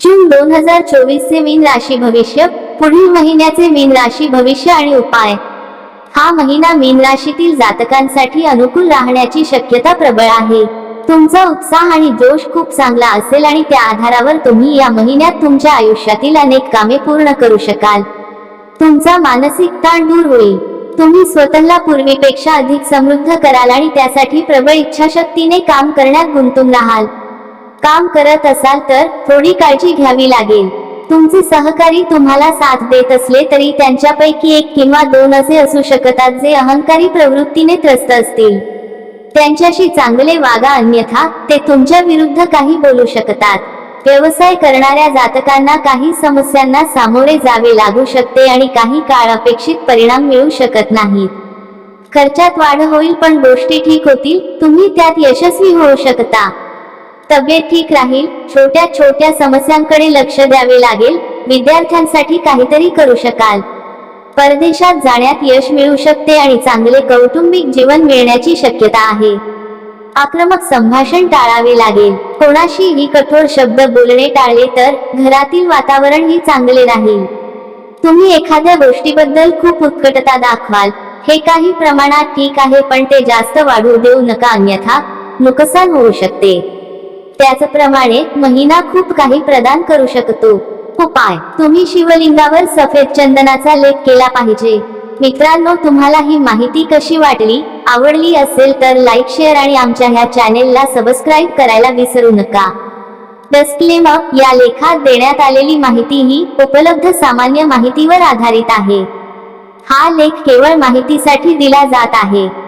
जून दोन हजार चोवीस चे मीन राशी भविष्य पुढील महिन्याचे मीन राशी भविष्य आणि उपाय. हा महिना मीन राशीतील जातकांसाठी अनुकूल राहण्याची शक्यता प्रबळ आहे. तुमचा उत्साह आणि जोश खूप चांगला असेल आणि त्या आधारावर तुम्ही या महिन्यात तुमच्या आयुष्यातील अनेक कामे पूर्ण करू शकाल. तुमचा मानसिक ताण दूर होईल. तुम्ही स्वतःला पूर्वीपेक्षा अधिक समृद्ध कराल आणि त्यासाठी प्रबळ इच्छाशक्तीने काम करण्यात गुंतून राहाल. काम करत असाल तर थोडी काळजी घ्यावी लागेल. तुमचे सहकारी तुम्हाला साथ देत असले तरी त्यांच्यापैकी एक किंवा दोन असे असू शकतात जे अहंकारी प्रवृत्तीने त्रस्त असतील. त्यांच्याशी चांगले वागा अन्यथा ते तुमच्या विरुद्ध काही बोलू शकतात. व्यवसाय करणाऱ्या जातकांना काही समस्यांना सामोरे जावे लागू शकते आणि काही काळ अपेक्षित परिणाम मिळू शकत नाहीत. खर्चात वाढ होईल पण गोष्टी ठीक होतील तुम्ही त्यात यशस्वी होऊ शकता. तब्येत ठीक राहील छोट्या छोट्या समस्यांकडे लक्ष द्यावे लागेल विद्यार्थ्यांसाठी काहीतरी करू शकाल. परदेशात जाण्यात यश मिळू शकते आणि चांगले कौटुंबिक जीवन मिळण्याची शक्यता आहे. आक्रमक संभाषण टाळावे लागेल. कोणाशीही कठोर शब्द बोलणे टाळले तर घरातील वातावरणही चांगले राहील. तुम्ही एखाद्या गोष्टीबद्दल खूप उत्कटता दाखवाल. हे काही प्रमाणात ठीक आहे पण ते जास्त वाढू देऊ नका अन्यथा नुकसान होऊ शकते. त्याचप्रमाणे महिना खूप काही प्रदान करू शकतो. उपाय. तुम्ही शिवलिंगावर सफेद चंदनाचा लेप केला पाहिजे. मित्रांनो तुम्हाला ही माहिती कशी वाटली आवडली असेल तर लाईक शेअर आणि आमच्या ह्या चॅनेलला सबस्क्राईब करायला विसरू नका. डस्क्लेमर या लेखात देण्यात आलेली माहिती ही उपलब्ध सामान्य माहितीवर आधारित आहे. हा लेख केवळ माहितीसाठी दिला जात आहे.